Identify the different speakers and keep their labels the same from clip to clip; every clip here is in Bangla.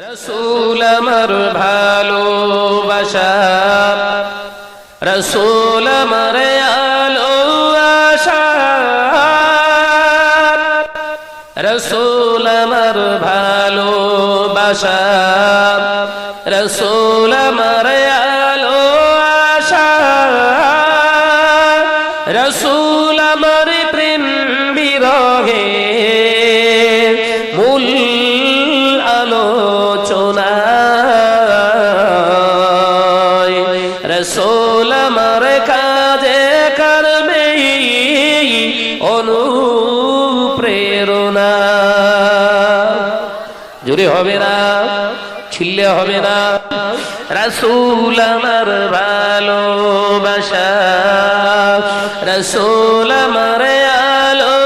Speaker 1: রসুল আমার ভালোবাসা রসুল আমার আলো আশা রসুল আমার ভালোবাসা। হবে না। রসুল আমার ভালোবাসা। রসুল আমার আলো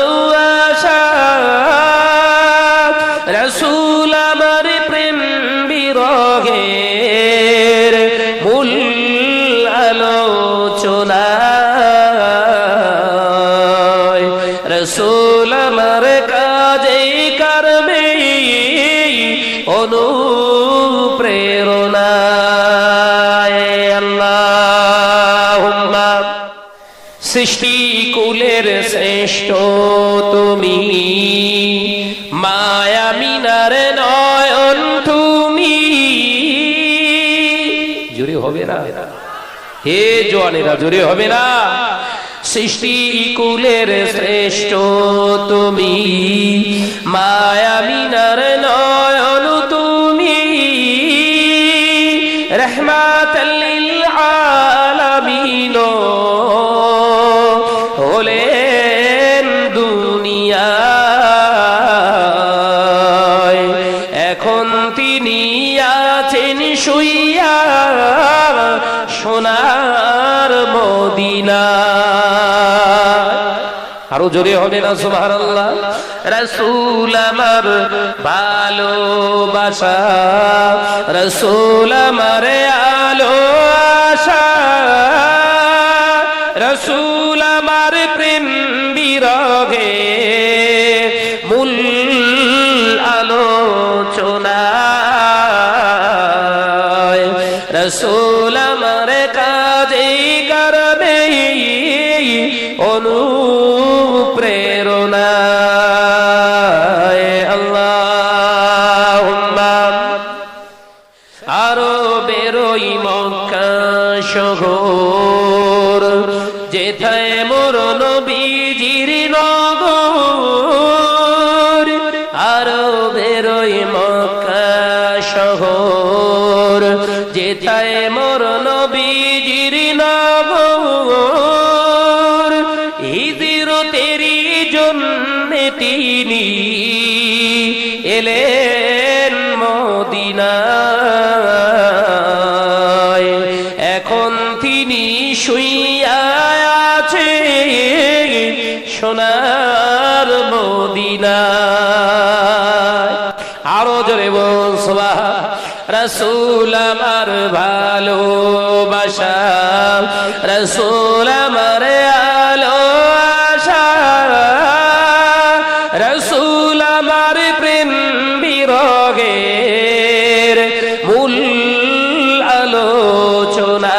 Speaker 1: শ্রেষ্ঠ তুমি। মায়া মিনার নয়ন তুমি। জোরে হবে না। হে জোয়ানেরা, জোরে হবে না। সৃষ্টি কুলের শ্রেষ্ঠ তুমি। মায়া মিনার নয়ন তুমি। রহমাতাল্লিল আরও জোরে হবে না আল্লাহ রসুল আমার ভালোবাসা, রসুল আমার আলো আশা, রসুল আমার প্রেম বিরগে মূল আলোচনা। রসুল ভালোবাসা রসুল আমার আলো আশা, রসুল আমার প্রেম বিরগের মূল আলোচনা।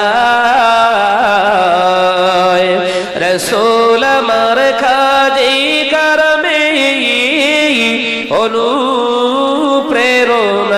Speaker 1: রসুল আমার খাজে অনুপ্রেরণা আল্লাহ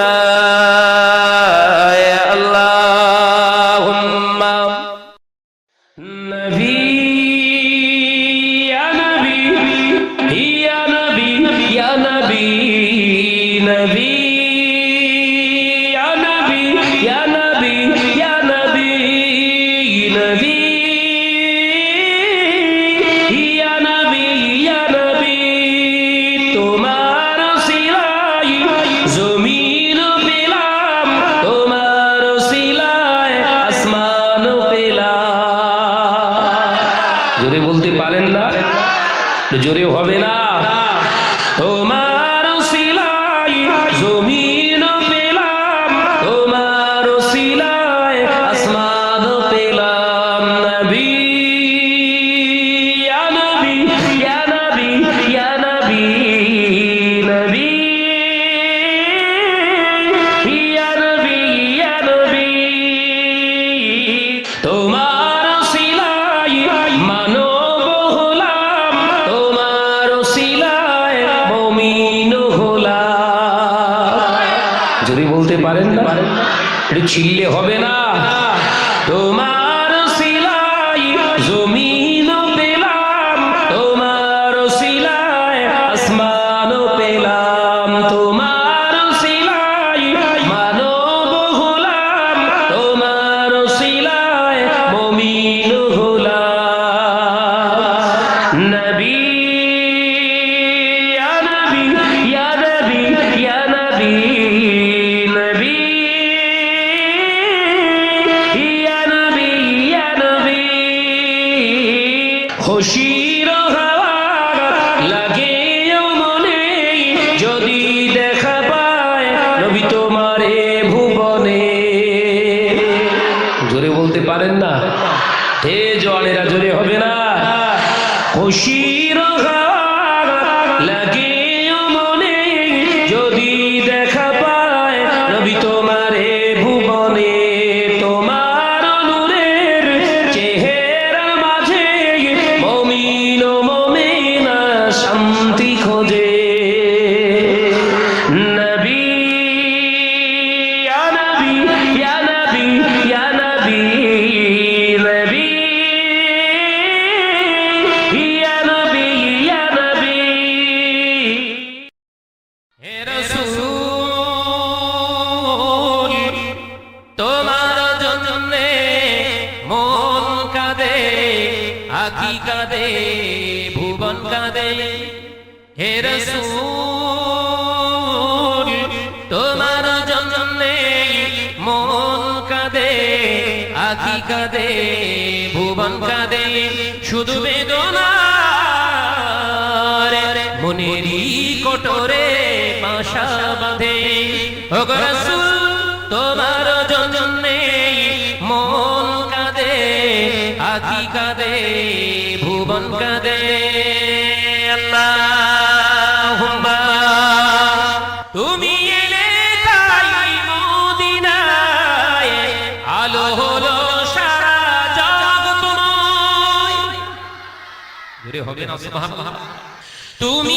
Speaker 1: জোরে হবে না। তোমার সিলাই My. কাঁদে ভুবন কাঁদে শুধু বেদনা মনেরই কটরে বাসা বাঁধে। তুমি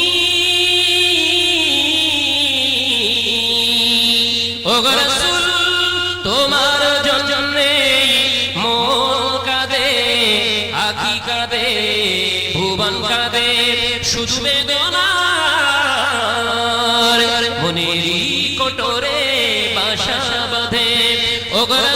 Speaker 1: কটোরে বাসা বাঁধে। ওগরা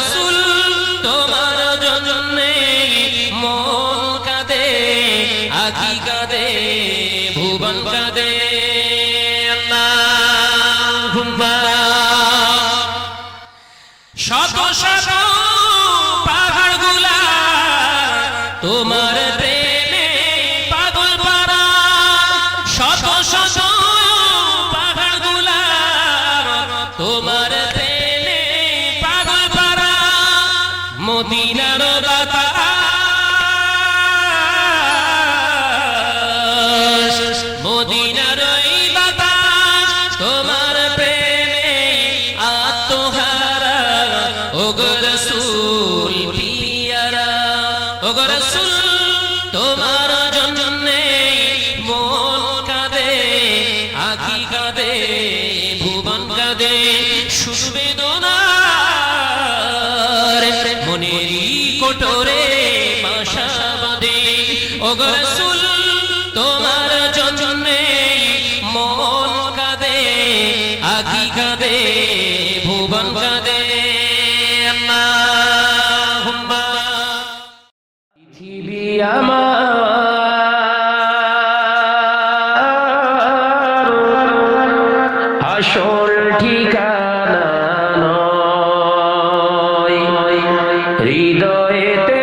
Speaker 1: হৃদয়েতে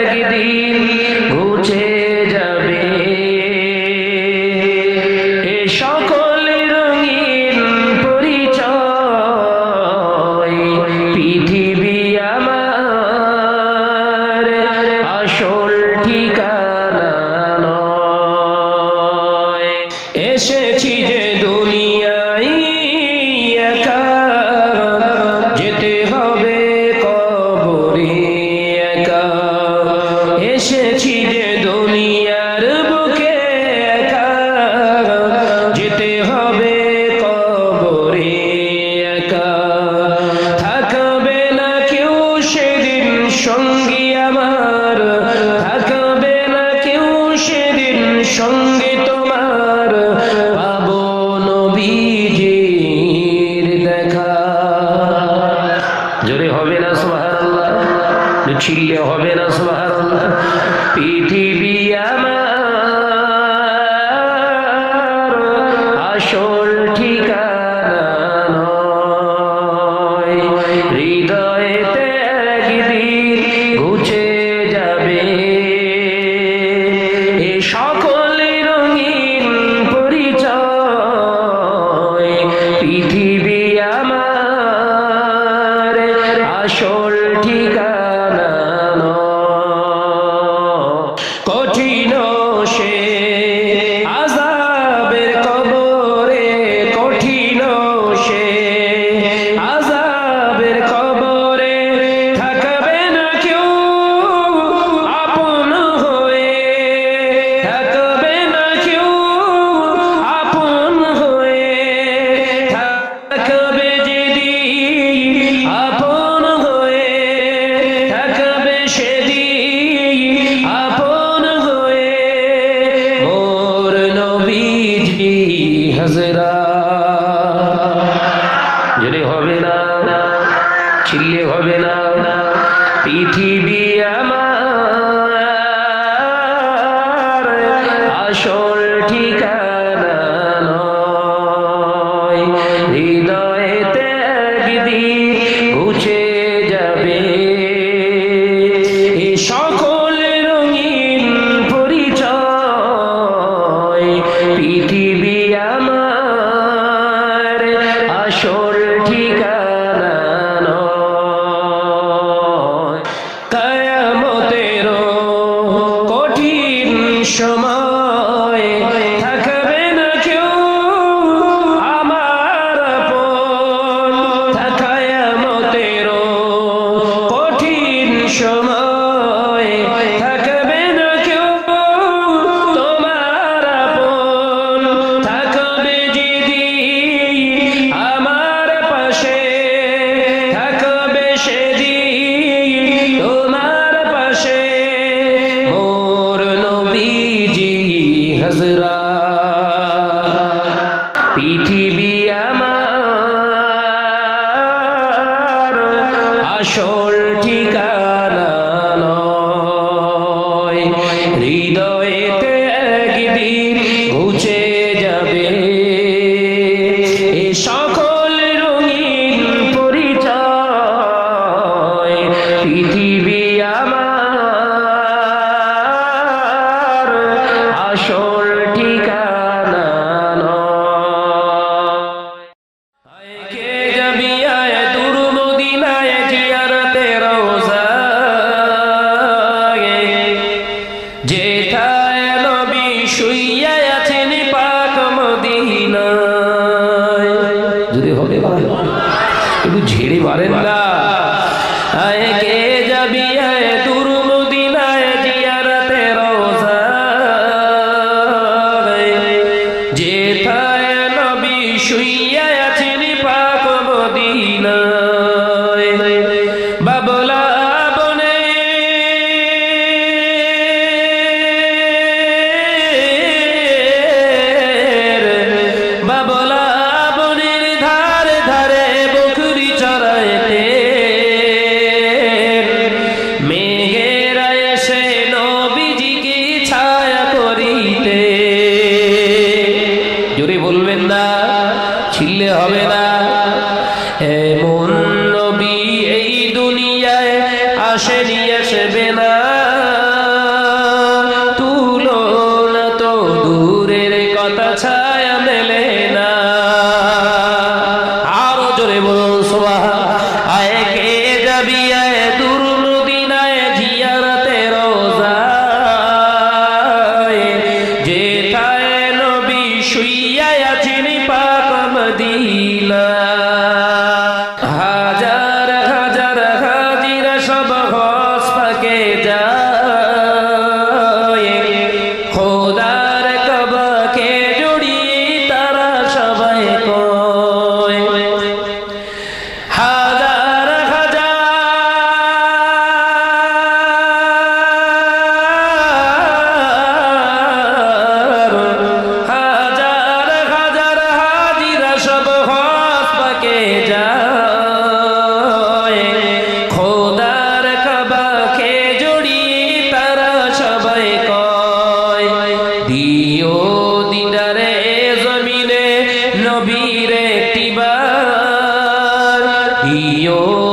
Speaker 1: একদিন ঘুচে সঙ্গী سبيلا いよ。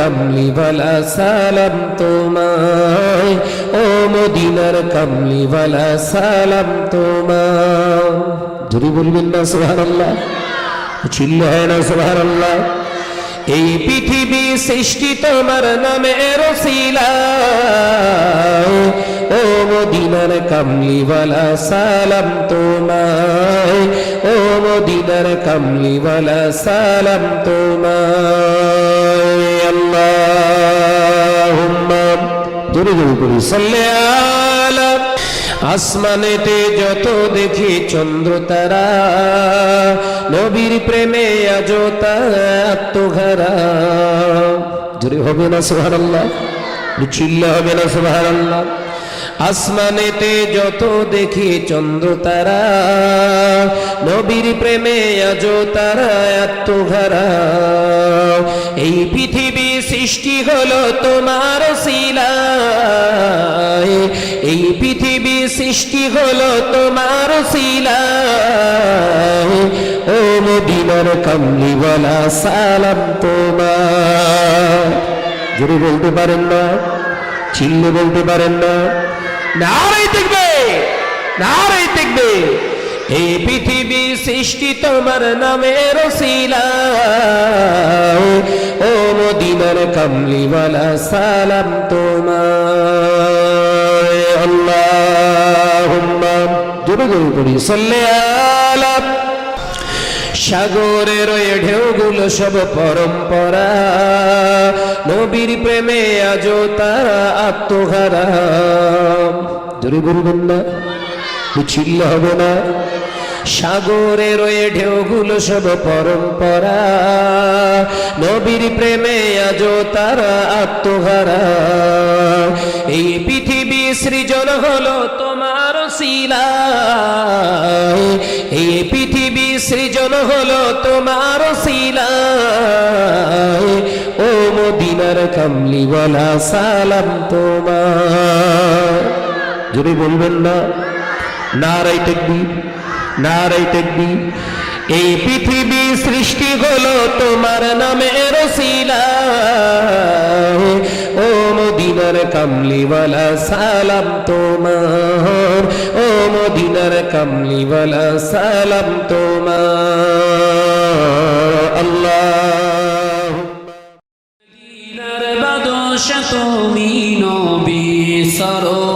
Speaker 1: কামলিওয়ালা সালাম তোমায়। ও মদিনার কামলিওয়ালা সালাম তোমায়। যদি বলবেন না সোহার আল্লাহ হয় না, সুবহানাল্লাহ। এই পৃথিবী সৃষ্টি তোমার নামে রসিলা ও মদিনার কামলিওয়ালা, সালাম তোমায়। ও মদিনার কামলিওয়ালা, সালাম তোমায়। আল্লাহুম্মা, জোরে জোরে করি সাল্লি আলা আসমানেতে যত দেখি চন্দ্র তারা, নবীর প্রেমে আজ আত্মঘরা। হবে না সুবহানাল্লাহ? চিল্লা হবে না সুবহানাল্লাহ? আসমানেতে যত দেখি চন্দ্র তারা, নবীর প্রেমে আজ তারা আত্মঘরা। এই পৃথিবী সৃষ্টি হলো তোমার সৃষ্টি হলো তোমার শিলায় ও মদিনার কামলিওয়ালা সালাম তোমার। জোরে বলতে পারেন না, চিল্লে বলতে পারেন না। নারাই দেখবে নারাই দেখবে। এই পৃথিবী সৃষ্টি তোমার নামের রসিলা ও মদিনার কামলিওয়ালা সালাম তোমার। আল্লাহুম্মা। জোরে জোরে করি সাল্লি আলা। সাগরে রয়ে ঢেউগুলো সব পরম্পরা। নবীর প্রেমে আজও তারা আত্মহারা। জোরে বলবেন না চিল্লা হবে না। সাগরে রয়ে ঢেউগুলো সব পরম্পরা। নবীর প্রেমে আজও তারা আত্মহারা। এই পৃথিবী সৃজন হলো তোমার শিলা এই পৃথিবী সৃজন হলো তোমার শিলা ও মদিনার কামলিওয়ালা, সালাম তোমার। যদি বলবেন না নারাই টেকবি নারাই টেকবি এই পৃথিবী সৃষ্টি হলো তোমার নামে রসিলা ও মদিনার কামলিওয়ালা সালাম তোমার। ও মদিনার কামলিওয়ালা সালাম তোমার। আল্লাহ।
Speaker 2: মদিনার বাদশা তুমি নবী সরোয়ার